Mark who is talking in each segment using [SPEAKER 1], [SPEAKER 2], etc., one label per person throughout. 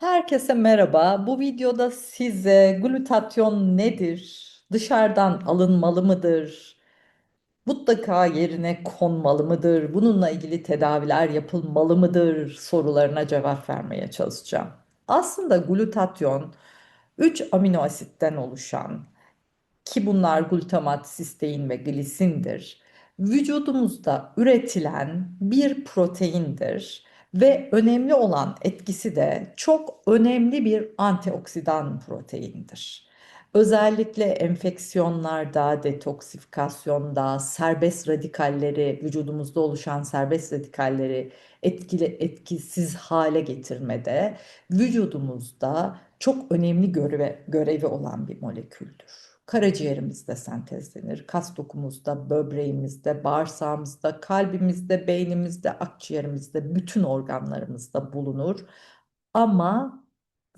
[SPEAKER 1] Herkese merhaba. Bu videoda size glutatyon nedir? Dışarıdan alınmalı mıdır? Mutlaka yerine konmalı mıdır? Bununla ilgili tedaviler yapılmalı mıdır? sorularına cevap vermeye çalışacağım. Aslında glutatyon 3 amino asitten oluşan ki bunlar glutamat, sistein ve glisindir. Vücudumuzda üretilen bir proteindir ve önemli olan etkisi de çok önemli bir antioksidan proteindir. Özellikle enfeksiyonlarda, detoksifikasyonda, serbest radikalleri, vücudumuzda oluşan serbest radikalleri etkili, etkisiz hale getirmede vücudumuzda çok önemli görevi, görevi olan bir moleküldür. Karaciğerimizde sentezlenir, kas dokumuzda, böbreğimizde, bağırsağımızda, kalbimizde, beynimizde, akciğerimizde, bütün organlarımızda bulunur. Ama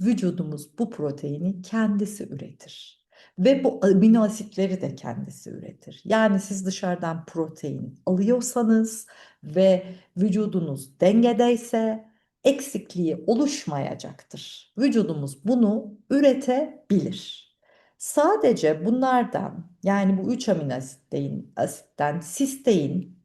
[SPEAKER 1] vücudumuz bu proteini kendisi üretir. Ve bu amino asitleri de kendisi üretir. Yani siz dışarıdan protein alıyorsanız ve vücudunuz dengedeyse eksikliği oluşmayacaktır. Vücudumuz bunu üretebilir. Sadece bunlardan yani bu 3 amino asitten, asitten sistein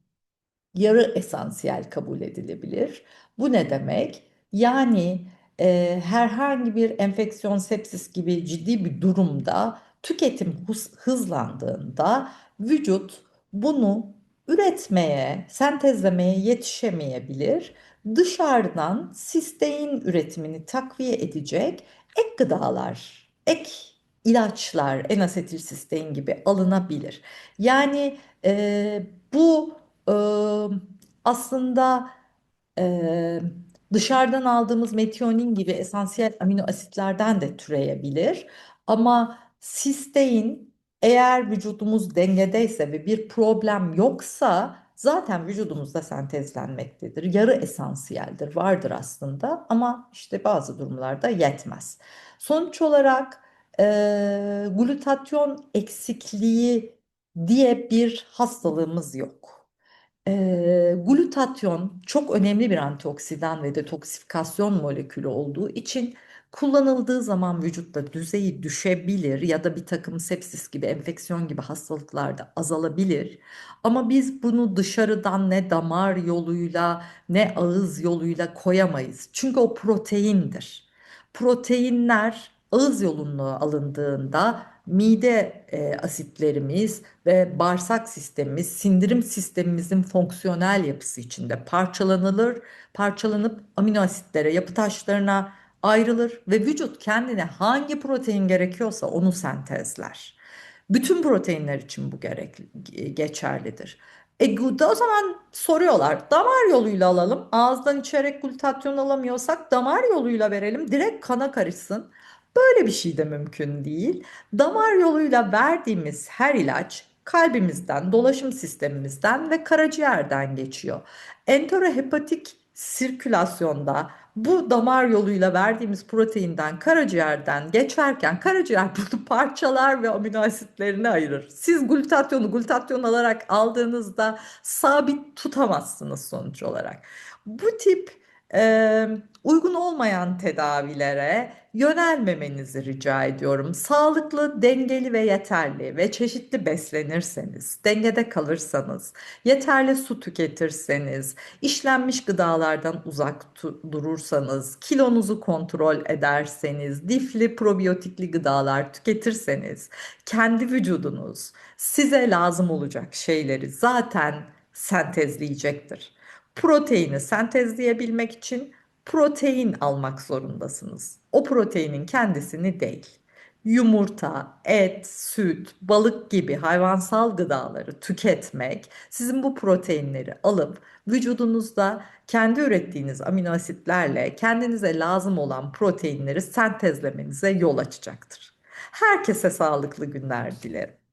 [SPEAKER 1] yarı esansiyel kabul edilebilir. Bu ne demek? Yani e, herhangi bir enfeksiyon, sepsis gibi ciddi bir durumda tüketim hız, hızlandığında vücut bunu üretmeye, sentezlemeye yetişemeyebilir. Dışarıdan sistein üretimini takviye edecek ek gıdalar, ek ilaçlar, N-asetilsistein gibi alınabilir. Yani e, bu e, aslında e, dışarıdan aldığımız metionin gibi esansiyel amino asitlerden de türeyebilir. Ama sistein eğer vücudumuz dengedeyse ve bir problem yoksa zaten vücudumuzda sentezlenmektedir. Yarı esansiyeldir, vardır aslında ama işte bazı durumlarda yetmez. Sonuç olarak e, glutatyon eksikliği diye bir hastalığımız yok. Ee, glutatyon çok önemli bir antioksidan ve detoksifikasyon molekülü olduğu için kullanıldığı zaman vücutta düzeyi düşebilir ya da bir takım sepsis gibi enfeksiyon gibi hastalıklarda azalabilir. Ama biz bunu dışarıdan ne damar yoluyla ne ağız yoluyla koyamayız. Çünkü o proteindir. Proteinler ağız yolunu alındığında mide e, asitlerimiz ve bağırsak sistemimiz, sindirim sistemimizin fonksiyonel yapısı içinde parçalanılır, parçalanıp amino asitlere, yapı taşlarına ayrılır ve vücut kendine hangi protein gerekiyorsa onu sentezler. Bütün proteinler için bu gerek, geçerlidir. E, o zaman soruyorlar damar yoluyla alalım. Ağızdan içerek glutatyon alamıyorsak damar yoluyla verelim. Direkt kana karışsın. Böyle bir şey de mümkün değil. Damar yoluyla verdiğimiz her ilaç kalbimizden, dolaşım sistemimizden ve karaciğerden geçiyor. Enterohepatik sirkülasyonda bu damar yoluyla verdiğimiz proteinden karaciğerden geçerken karaciğer bunu parçalar ve amino asitlerini ayırır. Siz glutatyonu glutatyon alarak aldığınızda sabit tutamazsınız sonuç olarak. Bu tip e, uygun olmayan tedavilere yönelmemenizi rica ediyorum. Sağlıklı, dengeli ve yeterli ve çeşitli beslenirseniz, dengede kalırsanız, yeterli su tüketirseniz, işlenmiş gıdalardan uzak durursanız, kilonuzu kontrol ederseniz, lifli probiyotikli gıdalar tüketirseniz, kendi vücudunuz size lazım olacak şeyleri zaten sentezleyecektir. Proteini sentezleyebilmek için protein almak zorundasınız. O proteinin kendisini değil. Yumurta, et, süt, balık gibi hayvansal gıdaları tüketmek sizin bu proteinleri alıp vücudunuzda kendi ürettiğiniz amino asitlerle kendinize lazım olan proteinleri sentezlemenize yol açacaktır. Herkese sağlıklı günler dilerim.